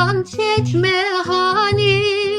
Can çekme haline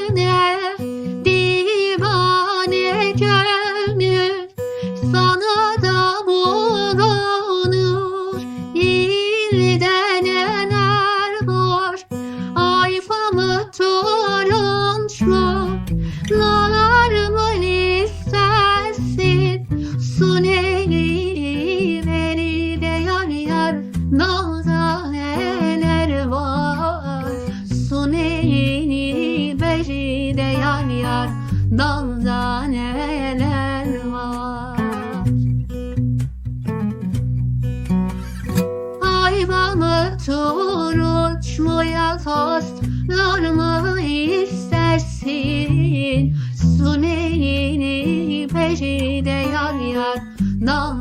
yar yar Nalda neler var? Hayvanı mu yazar mı istersin? Suneyini peşi de yar yar Dal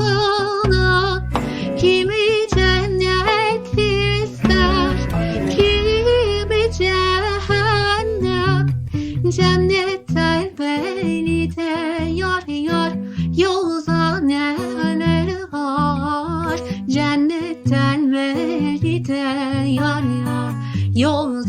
tarafına Kimi cennet ister Kimi cehennem Cennet er el de yar yar Yolda neler var? Cennetten beni de yar yar Yolda